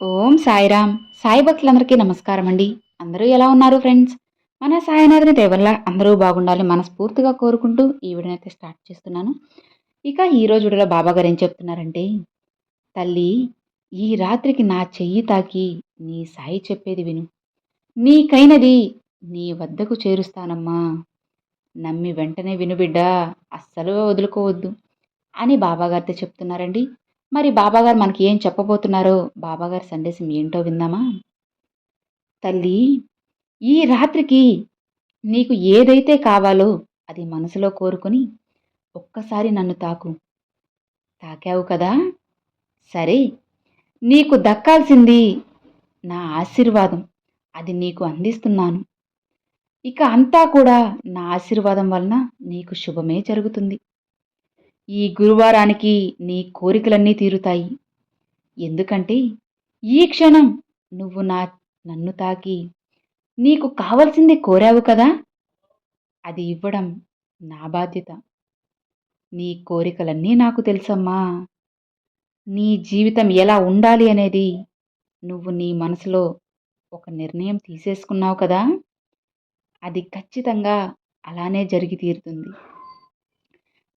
ఓం సాయిరామ్. సాయి భక్తులందరికీ నమస్కారం అండి అందరూ ఎలా ఉన్నారు ఫ్రెండ్స్? మన సాయినాథుని దేవల్లా అందరూ బాగుండాలని మనస్ఫూర్తిగా కోరుకుంటూ ఈ వీడియోని అయితే స్టార్ట్ చేస్తున్నాను. ఇక ఈ రోజు వీడియోలో బాబా గారు ఏం చెప్తున్నారంటే తల్లి ఈ రాత్రికి నా చెయ్యి తాకి నీ సాయి చెప్పేది విను. నీకైనది నీ వద్దకు చేరుస్తానమ్మా. నమ్మి వెంటనే విను బిడ్డా అస్సలు వదులుకోవద్దు అని బాబాగారితో చెప్తున్నారండి. మరి బాబాగారు మనకి ఏం చెప్పబోతున్నారో? బాబాగారి సందేశం ఏంటో విందామా? తల్లి ఈ రాత్రికి నీకు ఏదైతే కావాలో అది మనసులో కోరుకుని ఒక్కసారి నన్ను తాకు. తాకావు కదా? సరే నీకు దక్కాల్సింది నా ఆశీర్వాదం. అది నీకు అందిస్తున్నాను. ఇక అంతా కూడా నా ఆశీర్వాదం వలన నీకు శుభమే జరుగుతుంది. ఈ గురువారానికి నీ కోరికలన్నీ తీరుతాయి. ఎందుకంటే ఈ క్షణం నువ్వు నా నన్ను తాకి నీకు కావలసింది కోరావు కదా? అది ఇవ్వడం నా బాధ్యత. నీ కోరికలన్నీ నాకు తెలుసమ్మా. నీ జీవితం ఎలా ఉండాలి అనేది నువ్వు నీ మనసులో ఒక నిర్ణయం తీసేసుకున్నావు కదా? అది ఖచ్చితంగా అలానే జరిగి తీరుతుంది.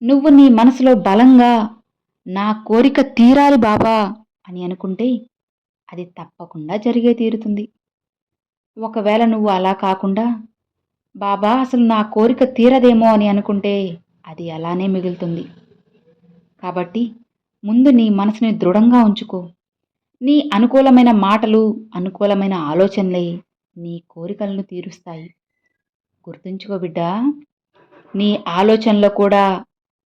నువ్వు నీ మనసులో బలంగా నా కోరిక తీరాలి బాబా అని అనుకుంటే అది తప్పకుండా జరిగే తీరుతుంది. ఒకవేళ నువ్వు అలా కాకుండా బాబా అసలు నా కోరిక తీరదేమో అని అనుకుంటే అది అలానే మిగులుతుంది. కాబట్టి ముందు నీ మనసుని దృఢంగా ఉంచుకో. నీ అనుకూలమైన మాటలు అనుకూలమైన ఆలోచనలే నీ కోరికలను తీరుస్తాయి. గుర్తుంచుకో బిడ్డా నీ ఆలోచనలో కూడా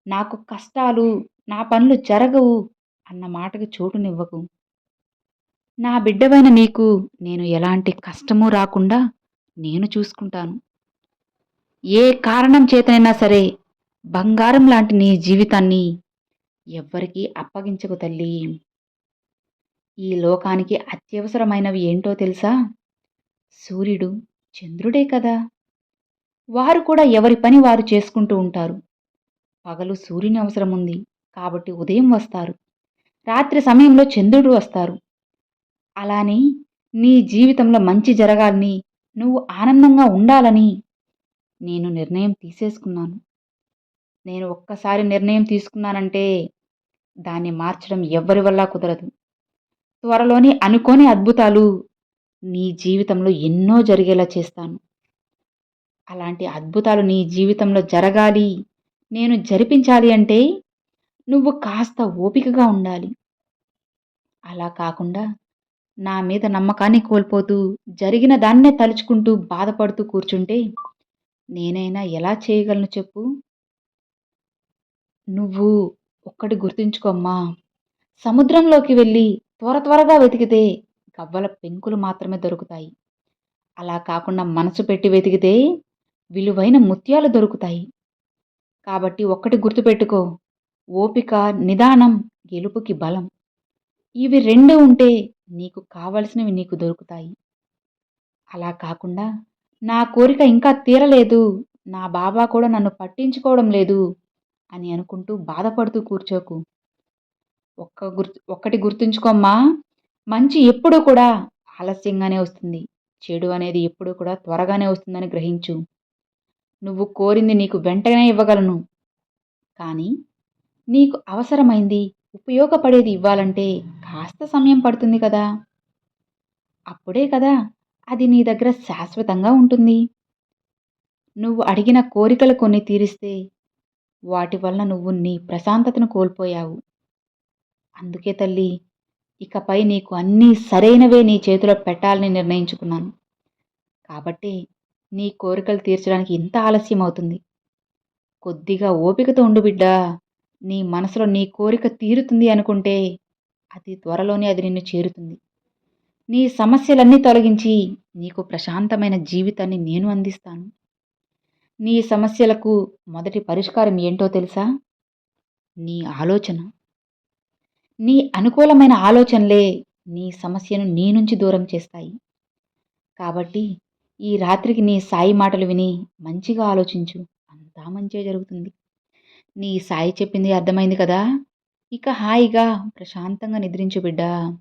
నాకు కష్టాలు నా పనులు జరగవు అన్న మాటకు చోటునివ్వకు. నా బిడ్డవైన నీకు నేను ఎలాంటి కష్టము రాకుండా నేను చూసుకుంటాను. ఏ కారణం చేతనైనా సరే బంగారం లాంటి నీ జీవితాన్ని ఎవ్వరికీ అప్పగించకు తల్లి. ఈ లోకానికి అత్యవసరమైనవి ఏంటో తెలుసా? సూర్యుడు చంద్రుడే కదా. వారు కూడా ఎవరి పని వారు చేసుకుంటూ ఉంటారు. పగలు సూర్యుని అవసరం ఉంది కాబట్టి ఉదయం వస్తారు. రాత్రి సమయంలో చంద్రుడు వస్తారు. అలానే నీ జీవితంలో మంచి జరగాలని నువ్వు ఆనందంగా ఉండాలని నేను నిర్ణయం తీసేసుకున్నాను. నేను ఒక్కసారి నిర్ణయం తీసుకున్నానంటే దాన్ని మార్చడం ఎవ్వరి వల్ల కుదరదు. త్వరలోనే అనుకోని అద్భుతాలు నీ జీవితంలో ఎన్నో జరిగేలా చేస్తాను. అలాంటి అద్భుతాలు నీ జీవితంలో జరగాలి నేను జరిపించాలి అంటే నువ్వు కాస్త ఓపికగా ఉండాలి. అలా కాకుండా నా మీద నమ్మకాన్ని కోల్పోతూ జరిగిన దాన్నే తలుచుకుంటూ బాధపడుతూ కూర్చుంటే నేనైనా ఎలా చేయగలను చెప్పు? నువ్వు ఒక్కటి గుర్తుంచుకోమ్మా. సముద్రంలోకి వెళ్ళి త్వర త్వరగా వెతికితే గవ్వల పెంకులు మాత్రమే దొరుకుతాయి. అలా కాకుండా మనసు పెట్టి వెతికితే విలువైన ముత్యాలు దొరుకుతాయి. కాబట్టి ఒక్కటి గుర్తుపెట్టుకో. ఓపిక నిదానం గెలుపుకి బలం. ఇవి రెండు ఉంటే నీకు కావలసినవి నీకు దొరుకుతాయి. అలా కాకుండా నా కోరిక ఇంకా తీరలేదు నా బాబా కూడా నన్ను పట్టించుకోవడం లేదు అని అనుకుంటూ బాధపడుతూ కూర్చోకు. ఒక్క గుర్తు ఒక్కటి గుర్తుంచుకోమ్మా మంచి ఎప్పుడూ కూడా ఆలస్యంగానే వస్తుంది. చెడు అనేది ఎప్పుడూ కూడా త్వరగానే వస్తుందని గ్రహించు. నువ్వు కోరింది నీకు వెంటనే ఇవ్వగలను. కానీ నీకు అవసరమైంది ఉపయోగపడేది ఇవ్వాలంటే కాస్త సమయం పడుతుంది కదా. అప్పుడే కదా అది నీ దగ్గర శాశ్వతంగా ఉంటుంది. నువ్వు అడిగిన కోరికలు కొన్ని తీరిస్తే వాటి వల్ల నువ్వు నీ ప్రశాంతతను కోల్పోయావు. అందుకే తల్లి ఇకపై నీకు అన్నీ సరైనవే నీ చేతిలో పెట్టాలని నిర్ణయించుకున్నాను. కాబట్టి నీ కోరికలు తీర్చడానికి ఇంత ఆలస్యం అవుతుంది. కొద్దిగా ఓపికతో ఉండు బిడ్డా. నీ మనసులో నీ కోరిక తీరుతుంది అనుకుంటే అతి త్వరలోనే అది నిన్ను చేరుతుంది. నీ సమస్యలన్నీ తొలగించి నీకు ప్రశాంతమైన జీవితాన్ని నేను అందిస్తాను. నీ సమస్యలకు మొదటి పరిష్కారం ఏంటో తెలుసా? నీ ఆలోచన. నీ అనుకూలమైన ఆలోచనలే నీ సమస్యను నీ నుంచి దూరం చేస్తాయి. కాబట్టి ఈ రాత్రికి నీ సాయి మాటలు విని మంచిగా ఆలోచించు. అంతా మంచిగా జరుగుతుంది. నీ సాయి చెప్పింది అర్థమైంది కదా? ఇక హాయిగా ప్రశాంతంగా నిద్రించు బిడ్డా.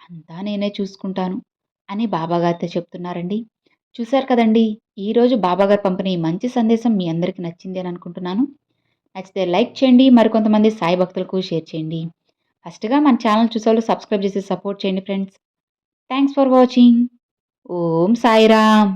అంతా నేనే చూసుకుంటాను అని బాబాగారితో చెప్తున్నారండి. చూశారు కదండి ఈరోజు బాబాగారు పంపిన ఈ మంచి సందేశం మీ అందరికీ నచ్చింది అని అనుకుంటున్నాను. నచ్చితే లైక్ చేయండి మరికొంతమంది సాయి భక్తులకు షేర్ చేయండి. ఫస్ట్గా మన ఛానల్ చూసేవాళ్ళు సబ్స్క్రైబ్ చేసి సపోర్ట్ చేయండి friends. Thanks for watching. Om Sairam.